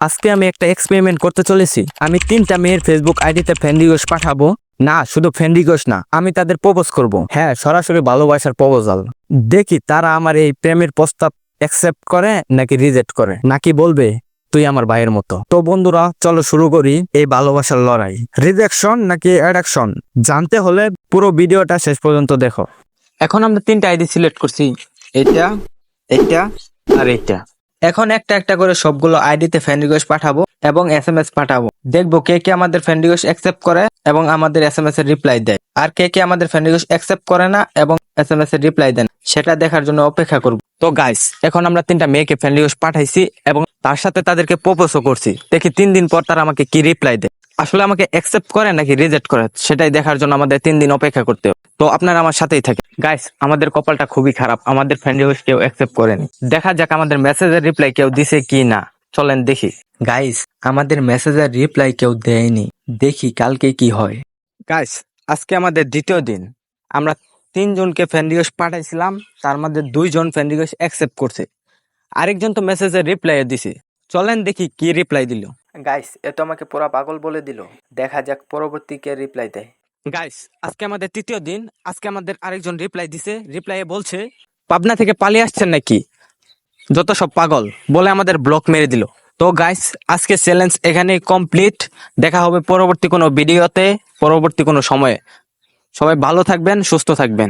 আজকে আমি একটা এক্সপেরিমেন্ট করতে চলেছি। আমি তিনটা মেয়ের ফেসবুক আইডিতে ফ্রেন্ড রিকোয়েস্ট পাঠাবো। না, শুধু ফ্রেন্ড রিকোয়েস্ট না, আমি তাদের প্রপোজ করব। হ্যাঁ সরাসরি ভালোবাসার প্রপোজাল দেখি তারা আমার এই প্রেমের প্রস্তাব অ্যাকসেপ্ট করে নাকি রিজেক্ট করে। নাকি বলবে, তুই আমার ভাইয়ের মতো। তো বন্ধুরা, চলো শুরু করি এই ভালোবাসার লড়াই। রিজেকশন নাকি অ্যাডাকশন জানতে হলে পুরো ভিডিওটা শেষ পর্যন্ত দেখো। এখন আমরা তিনটা আইডি সিলেক্ট করছি। এটা এটা আর এটা। এখন একটা একটা করে সবগুলো আইডিতে ফ্রেন্ড রিকোয়েস্ট পাঠাবো এবং এস এম এস পাঠাবো। দেখব কে কে আমাদের ফ্রেন্ড রিকোয়েস্ট অ্যাকসেপ্ট করে এবং আমাদের এস এম এস এর রিপ্লাই দেয়। আর কে কে আমাদের ফ্রেন্ড রিকোয়েস্ট অ্যাকসেপ্ট করে না এবং এস এম এস এর রিপ্লাই দেন সেটা দেখার জন্য অপেক্ষা করব। তো গাইস এখন আমরা তিনটা মেয়েকে ফ্রেন্ড রিকোয়েস্ট পাঠাইছি এবং তার সাথে তাদেরকে প্রপোজও করছি। দেখি তিন দিন পর তারা আমাকে কি রিপ্লাই দেয়। আসলে আমাকে অ্যাকসেপ্ট করে নাকি রিজেক্ট করে? সেটাই দেখার জন্য আমাদের তিন দিন অপেক্ষা করতে হবে। তো আপনারা আমার সাথেই থাকে গাইস আমাদের কপালটা খুবই খারাপ। আমাদের ফ্রেন্ড রিকোয়েস্ট কেউ অ্যাকসেপ্ট করেনি। দেখা যাক আমাদের মেসেজের রিপ্লাই কেউ দিছে কি না চলেন দেখি। গাইস আমাদের মেসেজের রিপ্লাই কেউ দেয়নি। দেখি কালকে কি হয়। গাইস আজকে আমাদের দ্বিতীয় দিন। আমরা তিনজনকে ফ্রেন্ড রিকোয়েস্ট পাঠাইছিলাম। তার মধ্যে দুইজন ফ্রেন্ড রিকোয়েস্ট অ্যাকসেপ্ট করছে। আরেকজন তো মেসেজের রিপ্লাই দিছে। চলেন দেখি কি রিপ্লাই দিল। গাইস এ তো আমাকে পুরা পাগল বলে দিল। দেখা যাক পরবর্তী কে রিপ্লাই দেয়। গাইস আজকে আমাদের তৃতীয় দিন। আজকে আমাদের আরেকজন রিপ্লাই দিছে। রিপ্লাই বলছে, পাবনা থেকে পালিয়ে আসছেন নাকি? যত সব পাগল বলে আমাদের ব্লক মেরে দিল। তো গাইস আজকে চ্যালেঞ্জ এখানে কমপ্লিট দেখা হবে পরবর্তী কোনো ভিডিওতে পরবর্তী কোনো সময়ে। সবাই ভালো থাকবেন, সুস্থ থাকবেন।